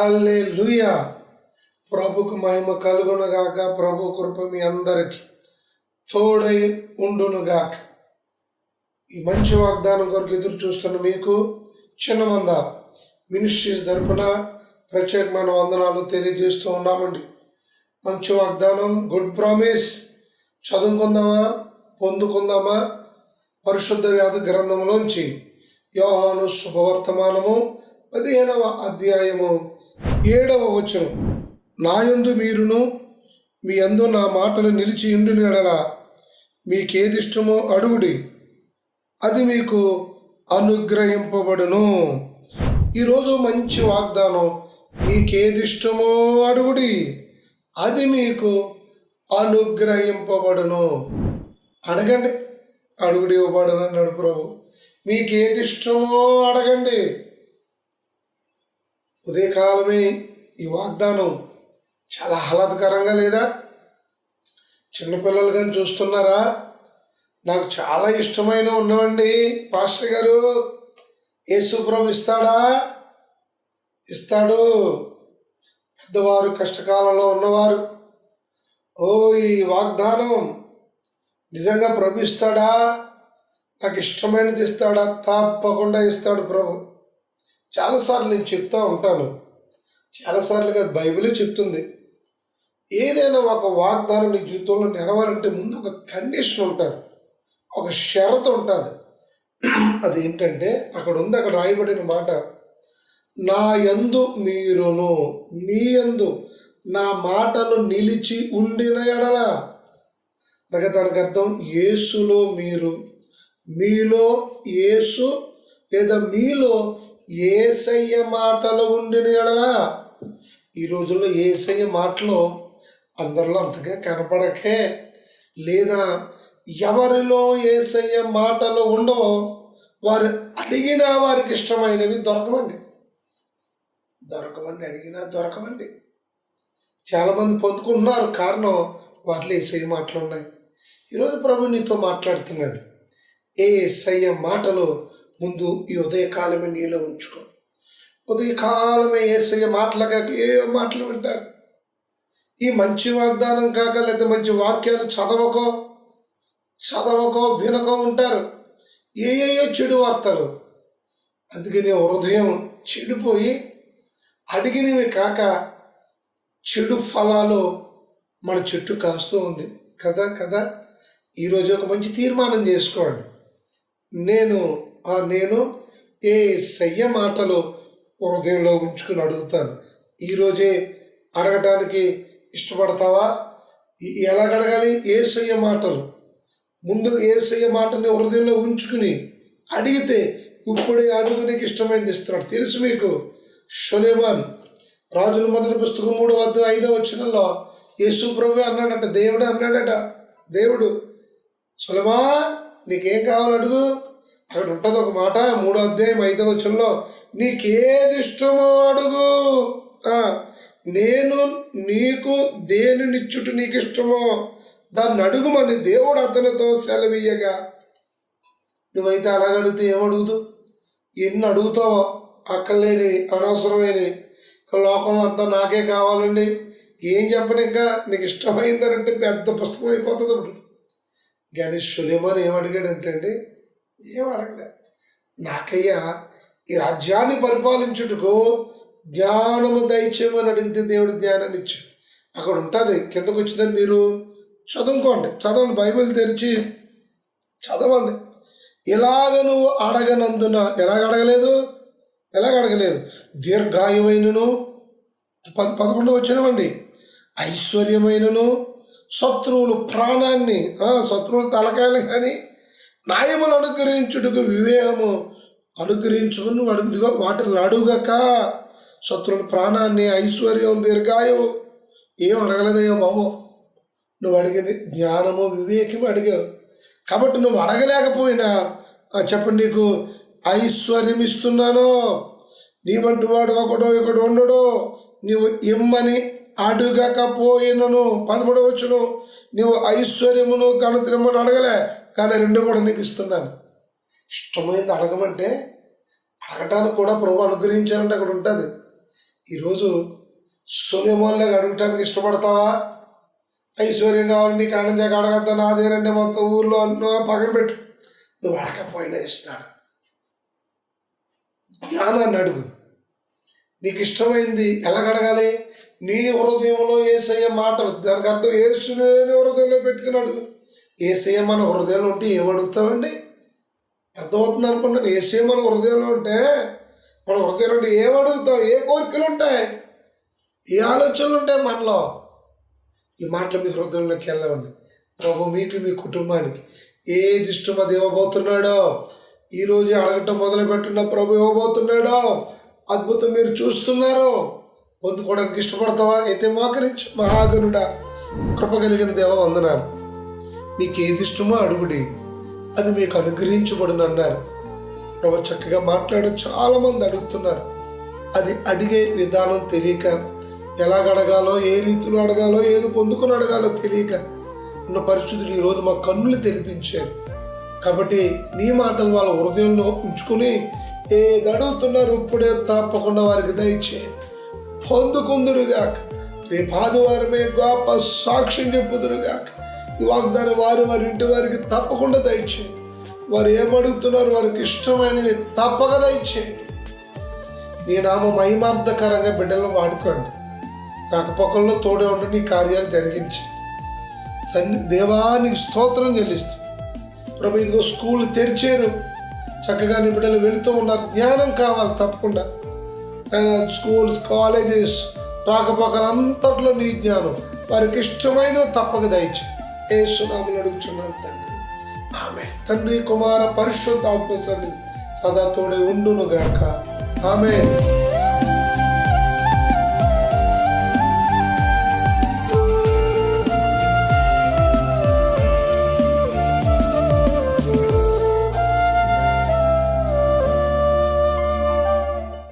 హాలే లూయా ప్రభుకు మహిమ కలుగునగాక ప్రభు కృప మీ అందరికి తోడై ఉండునుగాక. ఈ మంచి వాగ్దానం కొరకు ఎదురు చూస్తున్న మీకు చిన్నమంద మినిస్ట్రీస్ తరపున ప్రత్యేకమైన వందనాలు తెలియజేస్తూ ఉన్నామండి. మంచి వాగ్దానం గుడ్ ప్రామిస్ చదువుకుందామా? పొందుకుందామా? పరిశుద్ధ వ్యాధి గ్రంథంలోంచి యోహాను శుభవర్తమానము పదిహేనవ అధ్యాయము ఏడవ వచనం. నాయందు మీరును మీ అందు నా మాటలు నిలిచి ఉండిన ఎడల మీకేది ఇష్టమో అడుగుడి అది మీకు అనుగ్రహింపబడును. ఈరోజు మంచి వాగ్దానం మీకేది ఇష్టమో అడుగుడి అది మీకు అనుగ్రహింపబడును. అడగండి. అడుగుడి ఇవ్వబడును నడుపురావు ప్రభు. మీకేది ఇష్టమో అడగండి. ఉదయకాలమే ఈ వాగ్దానం చాలా ఆహ్లాదకరంగా లేదా? చిన్నపిల్లలు కానీ చూస్తున్నారా? నాకు చాలా ఇష్టమైన ఉన్నవండి పాస్టర్ గారు. యేసుప్రభు ఇస్తాడా? ఇస్తాడు. పెద్దవారు కష్టకాలంలో ఉన్నవారు. ఓ ఈ వాగ్దానం నిజంగా ప్రభు ఇస్తాడా? నాకు ఇష్టమైనది ఇస్తాడా? తప్పకుండా ఇస్తాడు ప్రభు. చాలాసార్లు నేను చెప్తా ఉంటాను. చాలాసార్లు కాదు బైబిలే చెప్తుంది. ఏదైనా ఒక వాగ్దానం నీ జీవితంలో నెరవాలంటే ముందు ఒక కండిషన్ ఉంటుంది. ఒక షరతు ఉంటుంది. అదేంటంటే అక్కడ ఉంది అక్కడ రాయబడిన మాట నా యందు మీరును మీ యందు నా మాటలు నిలిచి ఉండిన ఎడల. అనగా దానికి అర్థం యేసులో మీరు మీలో యేసు లేదా మీలో ఏసయ్య మాటలు ఉండిన ఎడల ఈ రోజుల్లో ఏసయ్య మాటలు అందరిలో అంతగా కనపడకే లేదా ఎవరిలో ఏసయ్య మాటలు ఉండవో వారు అడిగినా వారికి ఇష్టమైనవి దొరకమండి దొరకమండి అడిగినా దొరకమండి చాలామంది పొందుకుంటున్నారు కారణం వారిలో ఏసయ్య మాటలు ఉన్నాయి. ఈరోజు ప్రభు నీతో మాట్లాడుతున్నాడు. ఏ ఏసయ్య మాటలు ముందు ఈ ఉదయకాలమే నీలో ఉంచుకో. ఉదయకాలమే ఏసయ్య మాటలు కాక ఏ మాటలు వింటారు? ఈ మంచి వాగ్దానం కాక లేదా మంచి వాక్యాలు చదవకో చదవకో వినకో ఉంటారు. ఏయో చెడు వార్తలు? అందుకని హృదయం చెడిపోయి అడిగినవి కాక చెడు ఫలాలు మన చుట్టూ కాస్తూ ఉంది. కదా కదా? ఈరోజు ఒక మంచి తీర్మానం చేసుకోండి. నేను ఆ నేను ఏ సయ్య మాటలు హృదయంలో ఉంచుకుని అడుగుతాను? ఈరోజే అడగటానికి ఇష్టపడతావా? ఎలా ఎలాగ అడగాలి? ఏ సయ్య మాటలు? ముందు ఏ సయ్య మాటల్ని హృదయంలో ఉంచుకుని అడిగితే ఇప్పుడే అడుగు నీకు ఇష్టమైంది ఇస్తున్నాడు. తెలుసు మీకు? షొలేమాన్ రాజుల మొదటి పుస్తకం మూడు వద్ద ఐదో వచ్చినలో యేసు ప్రభు అన్నాడట దేవుడు అన్నాడట దేవుడు సులమా నీకేం కావాలి అడుగు. అక్కడ ఉంటుంది ఒక మాట మూడో అధ్యాయం ఐదో వచనంలో నీకేది ఇష్టమో అడుగు నేను నీకు దేనినిచ్చుట నీకు ఇష్టమో దాన్ని అడుగుమని దేవుడు అతనితో సెలవీయగా. నువ్వైతే అలాగ అడిగితే ఏమడుగుతూ ఎన్ని అడుగుతావో అక్కర్లేని అనవసరమైనవి. లోకంలో అంతా నాకే కావాలండి. ఏం చెప్పను ఇంకా? నీకు ఇష్టమైందనంటే పెద్ద పుస్తకం అయిపోతుంది ఇప్పుడు. కానీ సులేమాన్ ఏమడిగాడంటే అండి ఏం అడగలే. నాకయ్యా ఈ రాజ్యాన్ని పరిపాలించుటకు జ్ఞానము దయచేయమని అడిగితే దేవుడు జ్ఞానాన్ని ఇచ్చాడు. అక్కడ ఉంటుంది కిందకు వచ్చిందని మీరు చదువుకోండి. చదవండి బైబిల్ తెరిచి చదవండి. ఇలాగ నువ్వు అడగనందున ఎలాగ అడగలేదు? ఎలాగ అడగలేదు? దీర్ఘాయువైనను పద పదకొండు వచ్చినవండి. ఐశ్వర్యమైనను శత్రువులు ప్రాణాన్ని శత్రువులు తలకాయలు కానీ న్యాయములు అనుగ్రహించుటకు వివేకము అనుగ్రహించుకుని నువ్వు అడుగుదుగా వాటిని అడుగక శత్రువుల ప్రాణాన్ని ఐశ్వర్యం దీర్ఘాయువు ఏం అడగలేదయ్యో బాబు. నువ్వు అడిగింది జ్ఞానము వివేకము అడిగావు. కాబట్టి నువ్వు అడగలేకపోయినా చెప్పండి నీకు ఐశ్వర్యం ఇస్తున్నాను. నీవంటి వాడు ఒకటో ఇక్కడ ఉండడు. నీవు ఇమ్మని అడుగకపోయినను. పదమూడవచ్చును నీవు ఐశ్వర్యమును ఘనతిరమ్మని అడగలే కానీ రెండు కూడా నీకు ఇస్తున్నాను. ఇష్టమైంది అడగమంటే అడగటానికి కూడా ప్రభు అనుగ్రహించాలంటే అక్కడ ఉంటుంది. ఈరోజు సొలేమోన్లాగా అడగటానికి ఇష్టపడతావా? ఐశ్వర్యం కావాలి నీకు ఆనందంగా అడగద్దా నాదేనండి మొత్తం ఊర్లో అంటున్నా పక్కన పెట్టు నువ్వు అడగపోయినా ఇస్తాడు జ్ఞానాన్ని అడుగు. నీకు ఇష్టమైంది ఎలా అడగాలి నీ హృదయంలో ఏసయ్య మాటలు. దానికి అర్థం ఏసునే హృదయంలో పెట్టుకుని అడుగు ఏసయ్య మన హృదయంలో ఉంటే ఏం అడుగుతామండి? అర్థమవుతుంది అనుకున్నాను ఏసయ్య మన హృదయంలో ఉంటే మన హృదయంలో ఉంటే ఏమడుగుతాం ఏ కోరికలు ఉంటాయి? ఏ ఆలోచనలు ఉంటాయి మనలో? ఈ మాటలు మీ హృదయంలోకి వెళ్ళవండి. ప్రభు మీకు మీ కుటుంబానికి ఏ ఇష్టం అది ఇవ్వబోతున్నాడో ఈరోజు అడగటం మొదలు పెట్టిన ప్రభు ఇవ్వబోతున్నాడో అద్భుతం మీరు చూస్తున్నారో. పొందుకోవడానికి ఇష్టపడతావా? అయితే మోకరించు. మహాగనుడా కృప కలిగిన దేవ వందనాలు. మీకు ఏది ఇష్టమో అడుగుడి. అది మీకు అనుగ్రహించబడును అన్నారు. ప్రభు చక్కగా మాట్లాడు. చాలామంది అడుగుతున్నారు. అది అడిగే విధానం తెలియక ఎలాగ అడగాలో ఏ రీతిలో అడగాలో ఏది పొందుకుని అడగాలో తెలియక ఉన్న పరిస్థితులు ఈరోజు మా కన్నులు తెరిపించారు. కాబట్టి నీ మాటలు వాళ్ళ హృదయంలో ఉంచుకుని ఏది అడుగుతున్నారు ఇప్పుడే తప్పకుండా వారికి దయచేయండి పొందుకుందురుగాక రేపు ఆదివారమే గొప్ప సాక్ష్యం చెప్పుదురుగాక ఈ వాగ్దానం వారు వారి ఇంటి వారికి తప్పకుండా దయచేయండి వారు ఏమడుగుతున్నారు వారికి ఇష్టమైనవి తప్పక దయచేయండి. నీ నామ మహిమార్థకరంగా బిడ్డలను వాడుకోండి. రాకపోకల్లో తోడే ఉండి నీ కార్యాలు జరిగించి. సన్ని దేవానికి స్తోత్రం చెల్లిస్తూ. ప్రభు ఇదిగో స్కూల్ తెరిచారు. చక్కగా నీ బిడ్డలు వెళుతూ ఉన్నారు. జ్ఞానం కావాలి తప్పకుండా. ఆయన స్కూల్స్ కాలేజెస్ రాకపోకలు అంతట్లో నీ జ్ఞానం. వారికి ఇష్టమైన తప్పక దయచు ఏ సునాములు అడుగుచున్నాను తండ్రి. ఆమె తండ్రి కుమార పరిశుద్ధ ఆత్మ సన్నిధి. సదా తోడే ఉండును గాక ఆమె